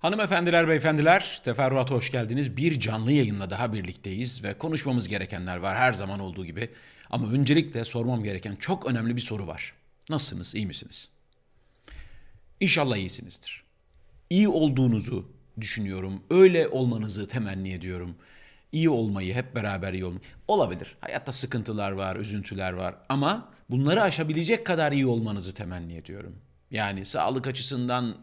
Hanımefendiler, beyefendiler, teferruata hoş geldiniz. Bir canlı yayınla daha birlikteyiz ve konuşmamız gerekenler var her zaman olduğu gibi. Ama öncelikle sormam gereken çok önemli bir soru var. Nasılsınız, iyi misiniz? İnşallah iyisinizdir. İyi olduğunuzu düşünüyorum. Öyle olmanızı temenni ediyorum. İyi olmayı, hep beraber iyi olmayı. Olabilir. Hayatta sıkıntılar var, üzüntüler var. Ama bunları aşabilecek kadar iyi olmanızı temenni ediyorum. Yani sağlık açısından,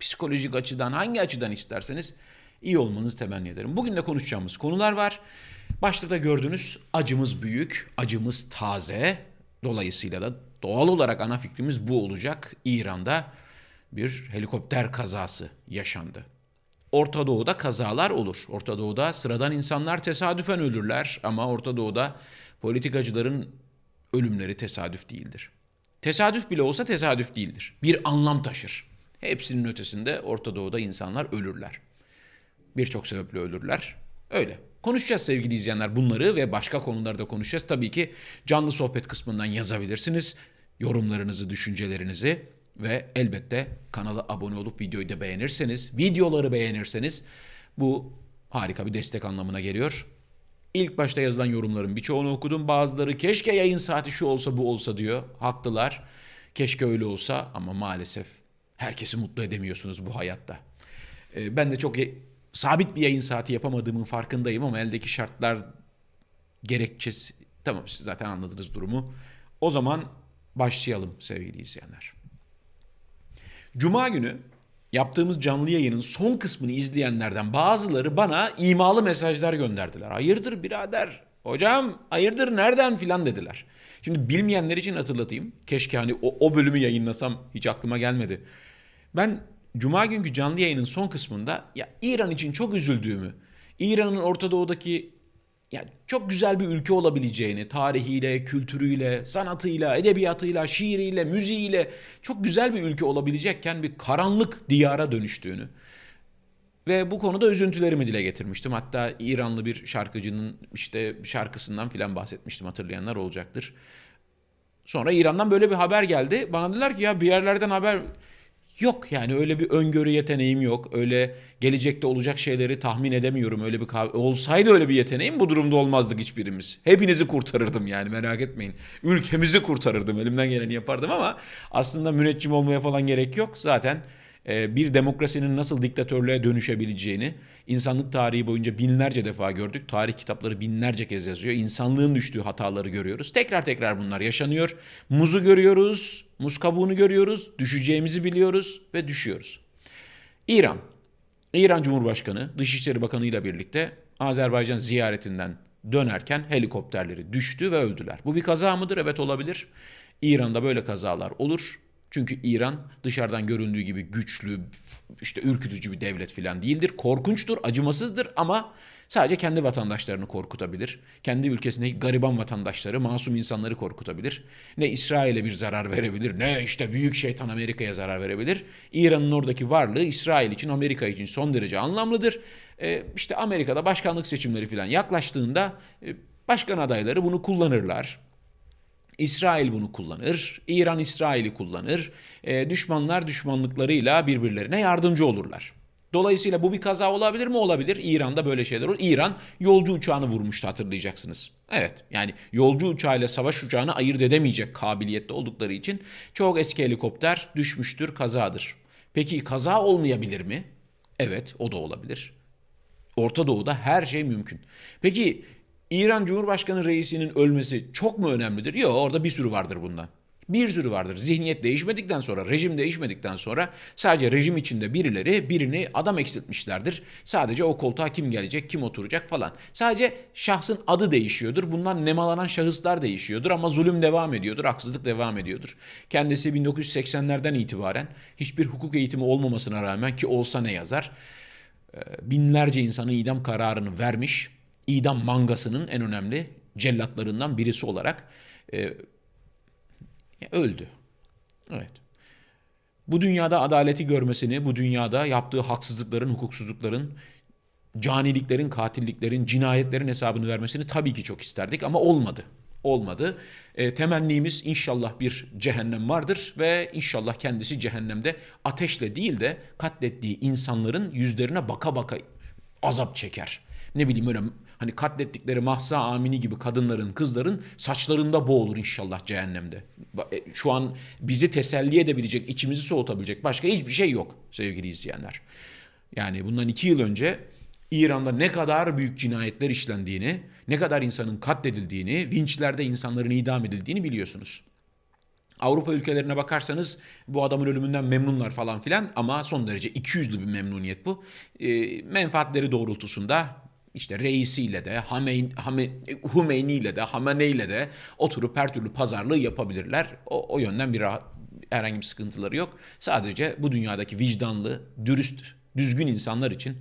psikolojik açıdan, hangi açıdan isterseniz iyi olmanızı temenni ederim. Bugün de konuşacağımız konular var. Başta da gördünüz acımız büyük, acımız taze. Dolayısıyla da doğal olarak ana fikrimiz bu olacak. İran'da bir helikopter kazası yaşandı. Orta Doğu'da kazalar olur. Orta Doğu'da sıradan insanlar tesadüfen ölürler ama Orta Doğu'da politikacıların ölümleri tesadüf değildir. Tesadüf bile olsa tesadüf değildir. Bir anlam taşır. Hepsinin ötesinde Orta Doğu'da insanlar ölürler. Birçok sebeple ölürler. Öyle. Konuşacağız sevgili izleyenler bunları ve başka konularda konuşacağız. Tabii ki canlı sohbet kısmından yazabilirsiniz. Yorumlarınızı, düşüncelerinizi ve elbette kanala abone olup videoyu da beğenirseniz, videoları beğenirseniz bu harika bir destek anlamına geliyor. İlk başta yazılan yorumların birçoğunu okudum. Bazıları keşke yayın saati şu olsa bu olsa diyor. Haklılar. Keşke öyle olsa ama maalesef herkesi mutlu edemiyorsunuz bu hayatta. Ee, Ben de çok ye- sabit bir yayın saati yapamadığımın farkındayım ama eldeki şartlar gerekçesi... Tamam siz zaten anladınız durumu. O zaman başlayalım sevgili izleyenler. Cuma günü yaptığımız canlı yayının son kısmını izleyenlerden bazıları bana imalı mesajlar gönderdiler. Hayırdır birader, hocam hayırdır nereden filan dediler. Şimdi bilmeyenler için hatırlatayım. Keşke hani o, o bölümü yayınlasam hiç aklıma gelmedi. Ben Cuma günkü canlı yayının son kısmında ya İran için çok üzüldüğümü, İran'ın Orta Doğu'daki ya çok güzel bir ülke olabileceğini, tarihiyle, kültürüyle, sanatıyla, edebiyatıyla, şiiriyle, müziğiyle çok güzel bir ülke olabilecekken bir karanlık diyara dönüştüğünü ve bu konuda üzüntülerimi dile getirmiştim. Hatta İranlı bir şarkıcının işte şarkısından filan bahsetmiştim hatırlayanlar olacaktır. Sonra İran'dan böyle bir haber geldi. Bana dediler ki ya bir yerlerden haber yok yani öyle bir öngörü yeteneğim yok. Öyle gelecekte olacak şeyleri tahmin edemiyorum. Öyle bir kav- olsaydı öyle bir yeteneğim bu durumda olmazdık hiçbirimiz. Hepinizi kurtarırdım yani merak etmeyin. Ülkemizi kurtarırdım. Elimden geleni yapardım ama aslında müneccim olmaya falan gerek yok. Zaten bir demokrasinin nasıl diktatörlüğe dönüşebileceğini insanlık tarihi boyunca binlerce defa gördük. Tarih kitapları binlerce kez yazıyor. İnsanlığın düştüğü hataları görüyoruz. Tekrar tekrar bunlar yaşanıyor. Muzu görüyoruz, muz kabuğunu görüyoruz, düşeceğimizi biliyoruz ve düşüyoruz. İran, İran Cumhurbaşkanı Dışişleri Bakanı ile birlikte Azerbaycan ziyaretinden dönerken helikopterleri düştü ve öldüler. Bu bir kaza mıdır? Evet olabilir. İran'da böyle kazalar olur. Çünkü İran dışarıdan göründüğü gibi güçlü, işte ürkütücü bir devlet falan değildir. Korkunçtur, acımasızdır ama sadece kendi vatandaşlarını korkutabilir. Kendi ülkesindeki gariban vatandaşları, masum insanları korkutabilir. Ne İsrail'e bir zarar verebilir, ne işte büyük şeytan Amerika'ya zarar verebilir. İran'ın oradaki varlığı İsrail için, Amerika için son derece anlamlıdır. Ee, işte Amerika'da başkanlık seçimleri falan yaklaştığında e, başkan adayları bunu kullanırlar. İsrail bunu kullanır, İran İsrail'i kullanır, E, düşmanlar düşmanlıklarıyla birbirlerine yardımcı olurlar. Dolayısıyla bu bir kaza olabilir mi? Olabilir. İran'da böyle şeyler olur. İran yolcu uçağını vurmuştu hatırlayacaksınız. Evet yani yolcu uçağıyla savaş uçağını ayırt edemeyecek kabiliyette oldukları için çok eski helikopter düşmüştür, kazadır. Peki kaza olmayabilir mi? Evet o da olabilir. Orta Doğu'da her şey mümkün. Peki İran Cumhurbaşkanı reisinin ölmesi çok mu önemlidir? Yok orada bir sürü vardır bundan. Bir sürü vardır. Zihniyet değişmedikten sonra, rejim değişmedikten sonra sadece rejim içinde birileri birini adam eksiltmişlerdir. Sadece o koltuğa kim gelecek, kim oturacak falan. Sadece şahsın adı değişiyordur. Bundan nemalanan şahıslar değişiyordur ama zulüm devam ediyordur, haksızlık devam ediyordur. Kendisi 1980'lerden itibaren hiçbir hukuk eğitimi olmamasına rağmen ki olsa ne yazar? binlerce insanın idam kararını vermiş, idam mangasının en önemli cellatlarından birisi olarak e, öldü. Evet. Bu dünyada adaleti görmesini, bu dünyada yaptığı haksızlıkların, hukuksuzlukların, caniliklerin, katilliklerin, cinayetlerin hesabını vermesini tabii ki çok isterdik ama olmadı. olmadı. E, temennimiz inşallah bir cehennem vardır ve inşallah kendisi cehennemde ateşle değil de katlettiği insanların yüzlerine baka baka azap çeker. Ne bileyim öyle hani katlettikleri Mahsa Amini gibi kadınların, kızların saçlarında boğulur inşallah cehennemde. E, Şu an bizi teselli edebilecek, içimizi soğutabilecek başka hiçbir şey yok sevgili izleyenler. Yani bundan iki yıl önce İran'da ne kadar büyük cinayetler işlendiğini, ne kadar insanın katledildiğini, vinçlerde insanların idam edildiğini biliyorsunuz. Avrupa ülkelerine bakarsanız bu adamın ölümünden memnunlar falan filan ama son derece ikiyüzlü bir memnuniyet bu. E, menfaatleri doğrultusunda işte reisiyle de, Hameyn, Hame, Hümeyni ile de, Hamenei ile de oturup her türlü pazarlığı yapabilirler. O, o yönden bir rahat, herhangi bir sıkıntıları yok. Sadece bu dünyadaki vicdanlı, dürüst, düzgün insanlar için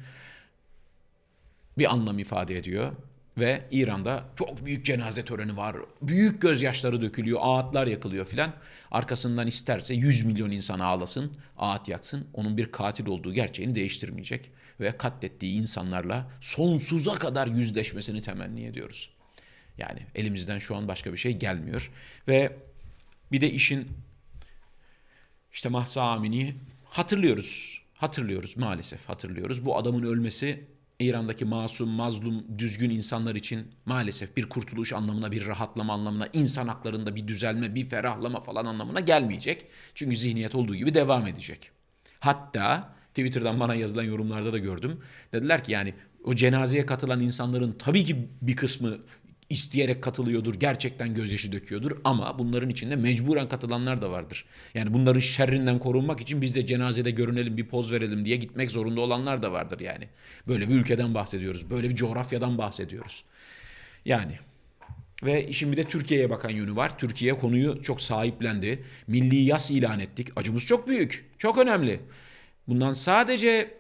bir anlam ifade ediyor. Ve İran'da çok büyük cenaze töreni var. Büyük gözyaşları dökülüyor, ağıtlar yakılıyor filan. Arkasından isterse 100 milyon insan ağlasın, ağıt yaksın. Onun bir katil olduğu gerçeğini değiştirmeyecek. Ve katlettiği insanlarla sonsuza kadar yüzleşmesini temenni ediyoruz. Yani elimizden şu an başka bir şey gelmiyor. Ve bir de işin işte Mahsa Amini hatırlıyoruz. Hatırlıyoruz maalesef hatırlıyoruz. Bu adamın ölmesi İran'daki masum, mazlum, düzgün insanlar için maalesef bir kurtuluş anlamına, bir rahatlama anlamına, insan haklarında bir düzelme, bir ferahlama falan anlamına gelmeyecek. Çünkü zihniyet olduğu gibi devam edecek. Hatta Twitter'dan bana yazılan yorumlarda da gördüm. Dediler ki yani o cenazeye katılan insanların tabii ki bir kısmı isteyerek katılıyordur, gerçekten gözyaşı döküyordur ama bunların içinde mecburen katılanlar da vardır. Yani bunların şerrinden korunmak için biz de cenazede görünelim, bir poz verelim diye gitmek zorunda olanlar da vardır yani. Böyle bir ülkeden bahsediyoruz, böyle bir coğrafyadan bahsediyoruz. Yani ve işin bir de Türkiye'ye bakan yönü var. Türkiye konuyu çok sahiplendi. Milli yas ilan ettik. Acımız çok büyük, çok önemli. Bundan sadece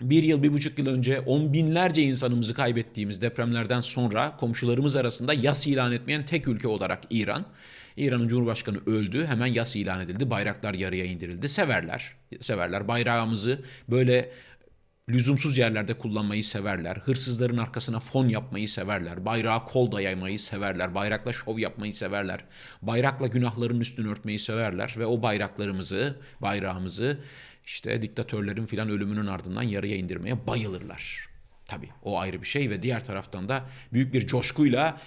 bir yıl, bir buçuk yıl önce on binlerce insanımızı kaybettiğimiz depremlerden sonra komşularımız arasında yas ilan etmeyen tek ülke olarak İran. İran'ın Cumhurbaşkanı öldü. Hemen yas ilan edildi. Bayraklar yarıya indirildi. Severler. Severler. Bayrağımızı böyle lüzumsuz yerlerde kullanmayı severler. Hırsızların arkasına fon yapmayı severler. Bayrağa kol dayamayı severler. Bayrakla şov yapmayı severler. Bayrakla günahların üstünü örtmeyi severler. Ve o bayraklarımızı, bayrağımızı işte diktatörlerin filan ölümünün ardından yarıya indirmeye bayılırlar. Tabii o ayrı bir şey ve diğer taraftan da büyük bir coşkuyla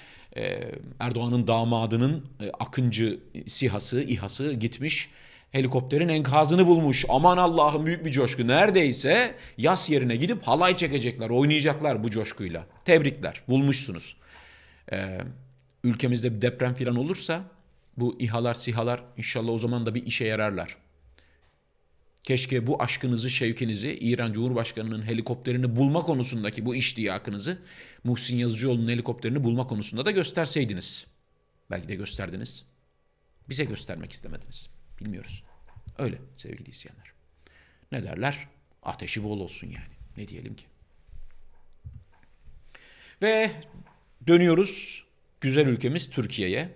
Erdoğan'ın damadının Akıncı SİHA'sı, İHA'sı gitmiş helikopterin enkazını bulmuş. Aman Allah'ım büyük bir coşku. Neredeyse yas yerine gidip halay çekecekler, oynayacaklar bu coşkuyla. Tebrikler, bulmuşsunuz. Ee, ülkemizde bir deprem filan olursa bu İHA'lar, SİHA'lar inşallah o zaman da bir işe yararlar. Keşke bu aşkınızı, şevkinizi, İran Cumhurbaşkanı'nın helikopterini bulma konusundaki bu iştiyakınızı Muhsin Yazıcıoğlu'nun helikopterini bulma konusunda da gösterseydiniz. Belki de gösterdiniz. Bize göstermek istemediniz. Bilmiyoruz. Öyle sevgili izleyenler. Ne derler? Ateşi bol olsun yani. Ne diyelim ki? Ve dönüyoruz güzel ülkemiz Türkiye'ye.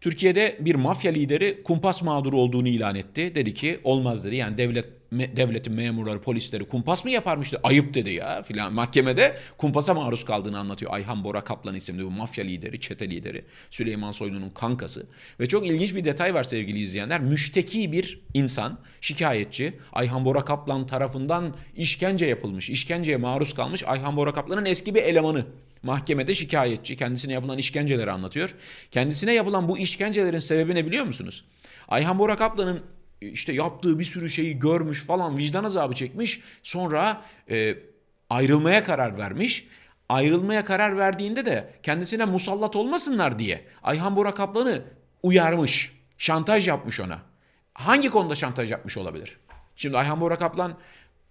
Türkiye'de bir mafya lideri kumpas mağduru olduğunu ilan etti. Dedi ki olmaz dedi. Yani devlet me, devletin memurları, polisleri kumpas mı yaparmıştı? Ayıp dedi ya filan. Mahkemede kumpasa maruz kaldığını anlatıyor. Ayhan Bora Kaplan isimli bu mafya lideri, çete lideri. Süleyman Soylu'nun kankası. Ve çok ilginç bir detay var sevgili izleyenler. Müşteki bir insan, şikayetçi. Ayhan Bora Kaplan tarafından işkence yapılmış, işkenceye maruz kalmış. Ayhan Bora Kaplan'ın eski bir elemanı mahkemede şikayetçi kendisine yapılan işkenceleri anlatıyor. Kendisine yapılan bu işkencelerin sebebi ne biliyor musunuz? Ayhan Bora Kaplan'ın işte yaptığı bir sürü şeyi görmüş falan vicdan azabı çekmiş. Sonra e, ayrılmaya karar vermiş. Ayrılmaya karar verdiğinde de kendisine musallat olmasınlar diye Ayhan Bora Kaplan'ı uyarmış. Şantaj yapmış ona. Hangi konuda şantaj yapmış olabilir? Şimdi Ayhan Bora Kaplan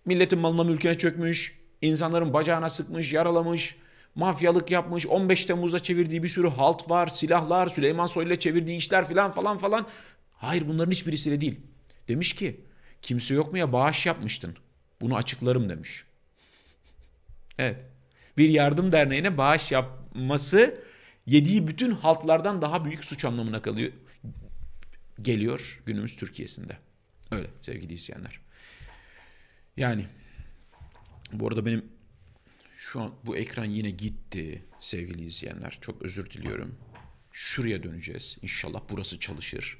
milletin malına mülküne çökmüş, insanların bacağına sıkmış, yaralamış, mafyalık yapmış. 15 Temmuz'da çevirdiği bir sürü halt var, silahlar, Süleyman Soylu'yla çevirdiği işler filan falan falan. Hayır bunların hiçbirisiyle değil. Demiş ki kimse yok mu ya bağış yapmıştın. Bunu açıklarım demiş. Evet. Bir yardım derneğine bağış yapması yediği bütün haltlardan daha büyük suç anlamına kalıyor. Geliyor günümüz Türkiye'sinde. Öyle sevgili izleyenler. Yani bu arada benim şu an bu ekran yine gitti sevgili izleyenler. Çok özür diliyorum. Şuraya döneceğiz. İnşallah burası çalışır.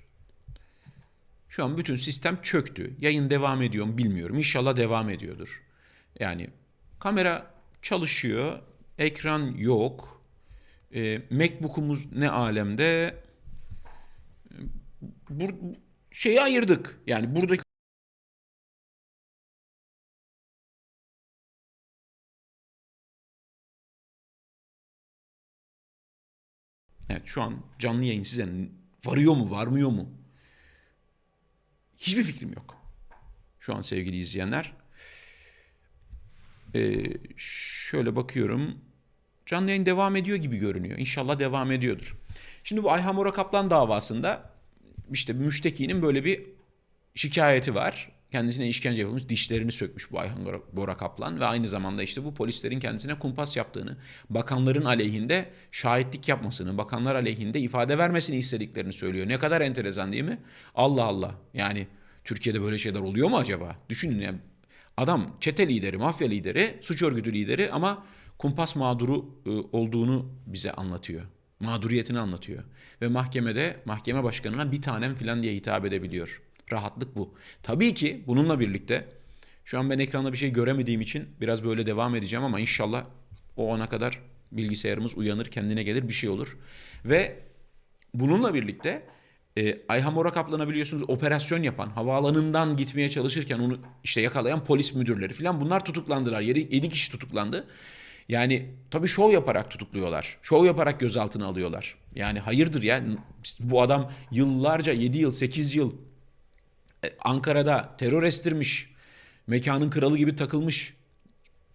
Şu an bütün sistem çöktü. Yayın devam ediyor mu bilmiyorum. İnşallah devam ediyordur. Yani kamera çalışıyor. Ekran yok. E, Macbook'umuz ne alemde? Bu şeyi ayırdık. Yani buradaki Evet şu an canlı yayın size varıyor mu varmıyor mu? Hiçbir fikrim yok. Şu an sevgili izleyenler. Ee, şöyle bakıyorum. Canlı yayın devam ediyor gibi görünüyor. İnşallah devam ediyordur. Şimdi bu Ayhan Bora Kaplan davasında işte müştekinin böyle bir şikayeti var. Kendisine işkence yapılmış, dişlerini sökmüş bu Ayhan Bora Kaplan ve aynı zamanda işte bu polislerin kendisine kumpas yaptığını, bakanların aleyhinde şahitlik yapmasını, bakanlar aleyhinde ifade vermesini istediklerini söylüyor. Ne kadar enteresan değil mi? Allah Allah. Yani Türkiye'de böyle şeyler oluyor mu acaba? Düşünün yani adam çete lideri, mafya lideri, suç örgütü lideri ama kumpas mağduru e, olduğunu bize anlatıyor. Mağduriyetini anlatıyor. Ve mahkemede mahkeme başkanına bir tanem filan diye hitap edebiliyor. Rahatlık bu. Tabii ki bununla birlikte şu an ben ekranda bir şey göremediğim için biraz böyle devam edeceğim ama inşallah o ana kadar bilgisayarımız uyanır, kendine gelir bir şey olur. Ve bununla birlikte e, Ayhan Bora Kaplan'a biliyorsunuz operasyon yapan, havaalanından gitmeye çalışırken onu işte yakalayan polis müdürleri falan bunlar tutuklandılar. 7 kişi tutuklandı. Yani tabii şov yaparak tutukluyorlar. Şov yaparak gözaltına alıyorlar. Yani hayırdır ya bu adam yıllarca 7 yıl 8 yıl Ankara'da terör estirmiş. Mekanın kralı gibi takılmış.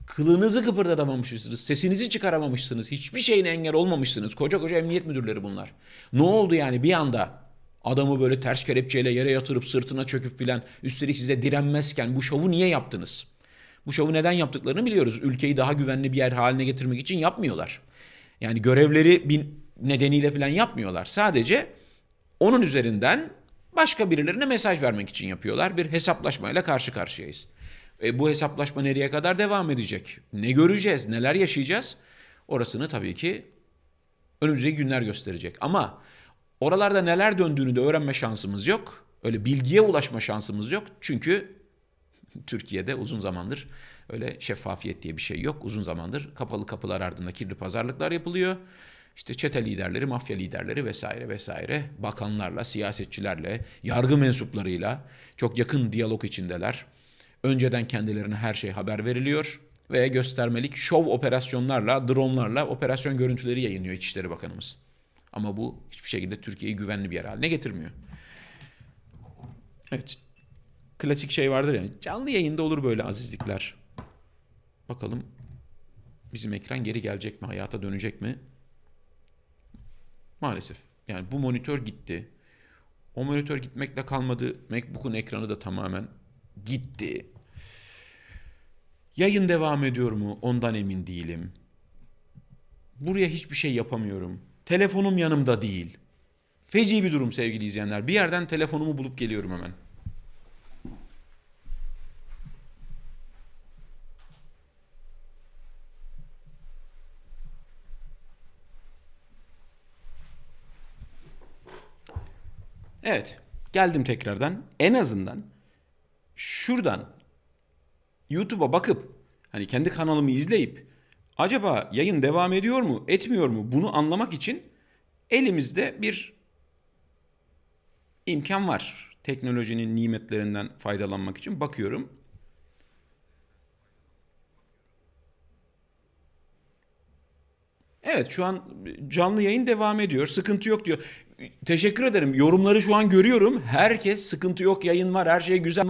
Kılınızı kıpırdatamamışsınız. Sesinizi çıkaramamışsınız. Hiçbir şeyine engel olmamışsınız. Koca koca emniyet müdürleri bunlar. Ne oldu yani bir anda adamı böyle ters kelepçeyle yere yatırıp sırtına çöküp filan üstelik size direnmezken bu şovu niye yaptınız? Bu şovu neden yaptıklarını biliyoruz. Ülkeyi daha güvenli bir yer haline getirmek için yapmıyorlar. Yani görevleri bir nedeniyle falan yapmıyorlar. Sadece onun üzerinden başka birilerine mesaj vermek için yapıyorlar. Bir hesaplaşmayla karşı karşıyayız. E, bu hesaplaşma nereye kadar devam edecek? Ne göreceğiz? Neler yaşayacağız? Orasını tabii ki önümüzdeki günler gösterecek. Ama oralarda neler döndüğünü de öğrenme şansımız yok. Öyle bilgiye ulaşma şansımız yok. Çünkü Türkiye'de uzun zamandır öyle şeffafiyet diye bir şey yok. Uzun zamandır kapalı kapılar ardında kirli pazarlıklar yapılıyor. İşte çete liderleri, mafya liderleri vesaire vesaire bakanlarla, siyasetçilerle, yargı mensuplarıyla çok yakın diyalog içindeler. Önceden kendilerine her şey haber veriliyor ve göstermelik şov operasyonlarla, dronlarla operasyon görüntüleri yayınlıyor İçişleri Bakanımız. Ama bu hiçbir şekilde Türkiye'yi güvenli bir yer haline getirmiyor. Evet. Klasik şey vardır ya. Canlı yayında olur böyle azizlikler. Bakalım bizim ekran geri gelecek mi? Hayata dönecek mi? Maalesef. Yani bu monitör gitti. O monitör gitmekle kalmadı. MacBook'un ekranı da tamamen gitti. Yayın devam ediyor mu? Ondan emin değilim. Buraya hiçbir şey yapamıyorum. Telefonum yanımda değil. Feci bir durum sevgili izleyenler. Bir yerden telefonumu bulup geliyorum hemen. Evet, geldim tekrardan. En azından şuradan YouTube'a bakıp hani kendi kanalımı izleyip acaba yayın devam ediyor mu, etmiyor mu bunu anlamak için elimizde bir imkan var. Teknolojinin nimetlerinden faydalanmak için bakıyorum. Evet şu an canlı yayın devam ediyor. Sıkıntı yok diyor. Teşekkür ederim. Yorumları şu an görüyorum. Herkes sıkıntı yok yayın var her şey güzel.